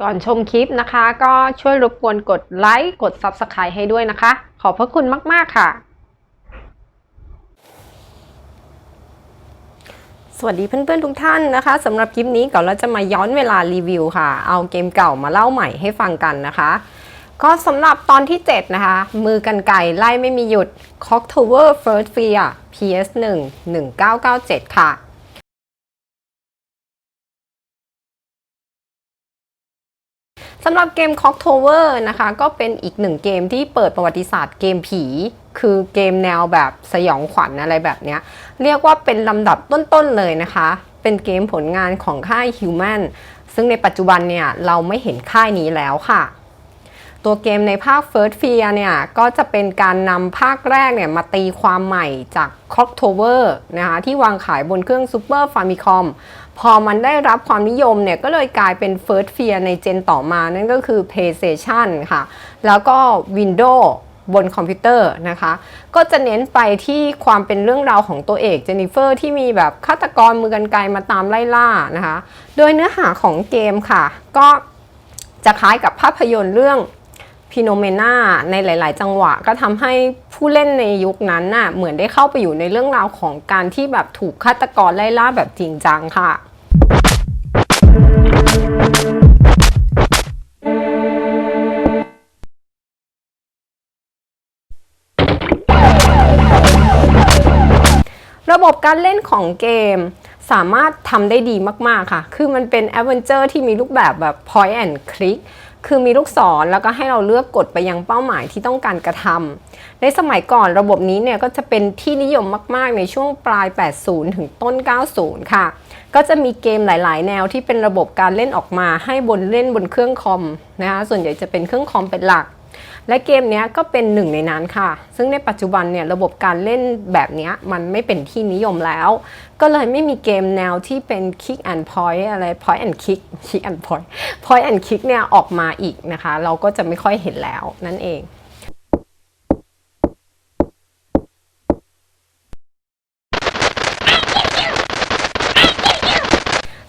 ก่อนชมคลิปนะคะ ก็ช่วยรบกวนกดไลค์กด Subscribe ให้ด้วยนะคะ ขอบพระคุณมาก ๆ ค่ะ สวัสดีเพื่อน ๆ ทุกท่านนะคะสำหรับคลิปนี้ก่อนเราจะมาย้อนเวลารีวิวค่ะ เอาเกมเก่ามาเล่าใหม่ให้ฟังกันนะคะ ก็สำหรับตอนที่ 7 นะคะ มือกันไก่ไล่ไม่มีหยุด Cock Tower First Fear PS1 1997 ค่ะ สำหรับเกม Cock Tower นะคะ ก็เป็นอีกหนึ่งเกมที่เปิดประวัติศาสตร์เกมผี คือเกมแนวแบบสยองขวัญอะไรแบบเนี้ย เรียกว่าเป็นลำดับต้นๆเลยนะคะ เป็นเกมผลงานของค่าย Human ซึ่งในปัจจุบันเนี่ย เราไม่เห็นค่ายนี้แล้วค่ะ ตัวเกมในภาค First Fear เนี่ย ก็จะเป็นการนำภาคแรกเนี่ย มาตีความใหม่จาก Clock Tower นะคะที่วางขายบนเครื่อง Super Famicom พอมันได้รับความนิยมเนี่ยก็เลยกลายเป็น First Fear ในเจนต่อมานั่นก็คือ PlayStation ค่ะ แล้วก็ Windows บนคอมพิวเตอร์นะคะ ก็จะเน้นไปที่ความเป็นเรื่องราวของตัวเอกเจนนิเฟอร์ที่มีแบบฆาตกรมือกันไกลมาตามไล่ล่านะคะ โดยเนื้อหาของเกมค่ะ ก็จะคล้ายกับภาพยนตร์เรื่องพิโนเมนาในหลาย ๆ จังหวะก็ทำให้ผู้เล่นในยุคนั้นน่ะเหมือนได้เข้าไปอยู่ในเรื่องราวของการที่แบบถูกฆาตกรไล่ล่าแบบจริงจังค่ะ ระบบการเล่นของเกมสามารถทำได้ดีมาก ๆ ค่ะ คือมันเป็นแอดเวนเจอร์ที่มีรูปแบบแบบ point and click คือมีลูกศรแล้วก็ให้เราเลือกกดไปยังเป้าหมายที่ต้องการกระทำ ในสมัยก่อนระบบนี้เนี่ยก็จะเป็นที่นิยมมาก ๆ ในช่วงปลาย 80 ถึงต้น 90 ค่ะ ก็จะมีเกมหลาย ๆ แนวที่เป็นระบบการเล่นออกมาให้บนเล่นบนเครื่องคอมนะคะส่วนใหญ่จะเป็นเครื่องคอมเป็นหลัก และเกมนี้ก็เป็นหนึ่งในนั้นค่ะ ซึ่งในปัจจุบันเนี่ยระบบการเล่นแบบนี้มันไม่เป็นที่นิยมแล้ว ก็เลยไม่มีเกมแนวที่เป็น kick and point อะไร point and kick kick and point point and kick เนี่ยออกมาอีกนะคะ เราก็จะไม่ค่อยเห็นแล้วนั่นเอง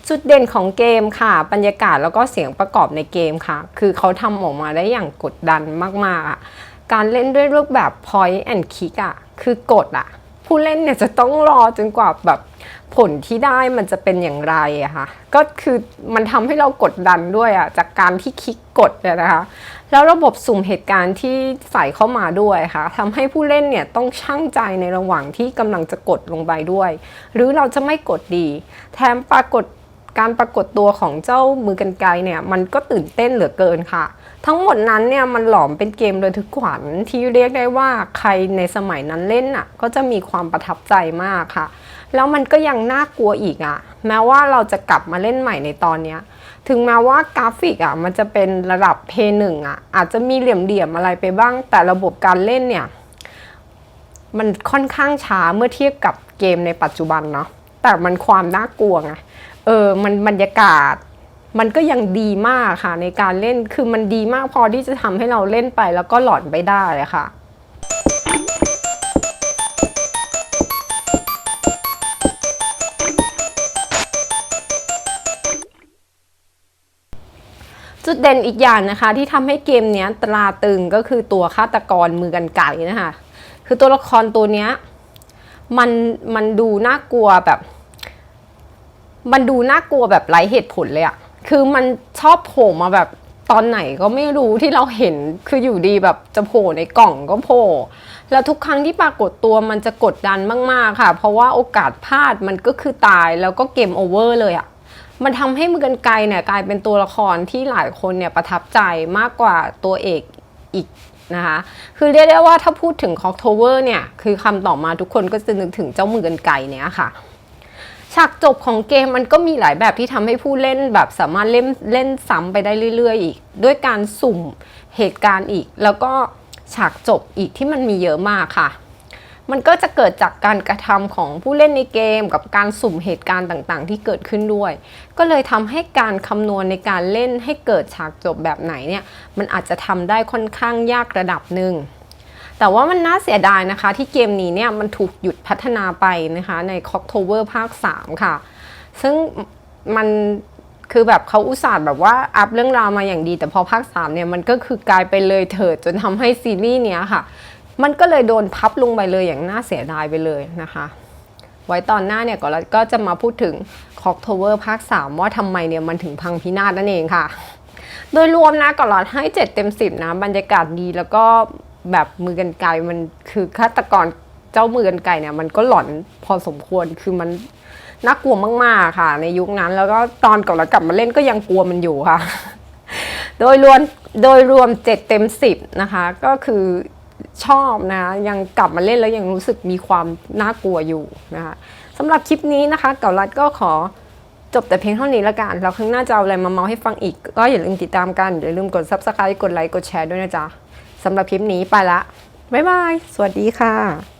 จุดเด่นของเกมค่ะ บรรยากาศแล้วก็เสียงประกอบในเกมค่ะ คือเขาทำออกมาได้อย่างกดดันมากๆอะการเล่นด้วยรูปแบบ point and click อะ คือกดอะ ผู้เล่นเนี่ยจะต้องรอจนกว่าแบบผลที่ได้มันจะเป็นอย่างไรอะค่ะ ก็คือมันทำให้เรากดดันด้วยอะจากการที่คลิกกดเนี่ยนะคะ แล้วระบบสุ่มเหตุการณ์ที่ใส่เข้ามาด้วยค่ะทำให้ผู้เล่นเนี่ยต้องชั่งใจในระหว่างที่กำลังจะกดลงไปด้วย หรือเราจะไม่กดดี แถมปรากฏ การปรากฏตัวของเจ้ามือกันไกลเนี่ยมันก็ตื่นเต้นเหลือเกินค่ะ ทั้งหมดนั้นเนี่ยมันหลอมเป็นเกมระทึกขวัญที่เรียกได้ว่าใครในสมัยนั้นเล่นน่ะก็จะมีความประทับใจมากค่ะ แล้วมันก็ยังน่ากลัวอีกอะ่ะ แม้ว่าเราจะกลับมาเล่นใหม่ในตอนเนี้ยถึงแม้ว่ากราฟิกอะ่ะมันจะเป็นระดับเพย์หนึ่งอะอาจจะมีเหลี่ยมๆอะไรไปบ้าง แต่ระบบการเล่นเนี่ยมันค่อนข้างช้าเมื่อเทียบกับเกมในปัจจุบันเนาะแต่มันความน่ากลัวไง เออมันบรรยากาศ มันก็ยังดีมากค่ะในการเล่นคือมันดีมากพอที่จะทำให้เราเล่นไปแล้วก็หลอนไปได้ค่ะจุดเด่นอีกอย่างนะคะที่ทำให้เกมเนี้ยตราตึงก็คือตัวฆาตกรมือกันไก่นะคะ คือตัวละครตัวเนี้ยมันมันดูน่ากลัวแบบ มันดูน่ากลัวแบบไร้เหตุผลเลยอะคือมันชอบโผล่มาแบบตอนไหนก็ไม่รู้ที่เราเห็นคืออยู่ดีแบบจะโผล่ในกล่องก็โผล่แล้วทุกครั้งที่ปรากฏตัวมันจะกดดันมาก ๆ ค่ะ เพราะว่าโอกาสพลาดมันก็คือตายแล้วก็เกมโอเวอร์เลยอะมันทำให้มือกันไกลเนี่ยกลายเป็นตัวละครที่หลายคนเนี่ยประทับใจมากกว่าตัวเอกอีกนะคะ คือเรียกได้ว่าถ้าพูดถึงคอกโทเวอร์เนี่ย คือคำต่อมาทุกคนก็จะนึกถึงเจ้ามือกันไกลเนี่ยค่ะ ฉากจบของเกมมันก็มีหลายแบบที่ทำให้ผู้เล่นแบบสามารถเล่นเล่นซ้ำไปได้เรื่อย ๆ อีก ด้วยการสุ่มเหตุการณ์อีก แล้วก็ฉากจบอีกที่มันมีเยอะมากค่ะ มันก็จะเกิดจากการกระทำของผู้เล่นในเกม กับการสุ่มเหตุการณ์ต่างๆ ที่เกิดขึ้นด้วย ก็เลยทำให้การคำนวณในการเล่นให้เกิดฉากจบแบบไหนเนี่ย มันอาจจะทำได้ค่อนข้างยากระดับหนึ่ง แต่ว่ามันน่าเสียดายนะคะ ที่เกมนี้เนี่ยมันถูกหยุดพัฒนาไปนะคะใน c o c k t o v e r ภาค 3 ค่ะ ซึ่งมันคือแบบเขาอุตส่าห์แบบว่าอัพเรื่องราวมาอย่างดี แต่พอภาคสามเนี่ยมันก็คือกลายไปเลยเถิดจนทำให้ซีรีส์เนี้ยค่ะ มันก็เลยโดนพับลงไปเลยอย่างน่าเสียดายไปเลยนะคะ ไว้ตอนหน้าเนี่ยก็เราก็จะมาพูดถึงคอกโทเวอร์ภาค 3 ว่าทำไมเนี่ยมันถึงพังพินาศนั่นเองค่ะ โดยรวมนะก่อนหลอดให้ 7 เต็ม 10 นะบรรยากาศดีแล้วก็ แบบมือกันไกมันคือฆาตกรเจ้ามือกันไก่เนี่ย มันก็หลอนพอสมควรคือมันน่ากลัวมาก ๆ ค่ะ ในยุคนั้นแล้วก็ตอนก่อนเรากลับมาเล่นก็ยังกลัวมันอยู่ค่ะ โดยรวมโดยรวม7เต็ม10นะคะ ก็คือชอบนะ ยังกลับมาเล่นแล้วยังรู้สึกมีความน่ากลัวอยู่นะคะสำหรับคลิปนี้นะคะเก่ารัดก็ขอจบแต่เพียงเท่านี้ละกันแล้วครั้งหน้าจะเอาอะไรมาเมาให้ฟังอีก ก็อย่าลืมติดตามกัน อย่าลืมกด subscribe กดไลค์ กดแชร์ด้วยนะจ๊ะ สำหรับคลิปนี้ไปละ บ๊ายบาย สวัสดีค่ะ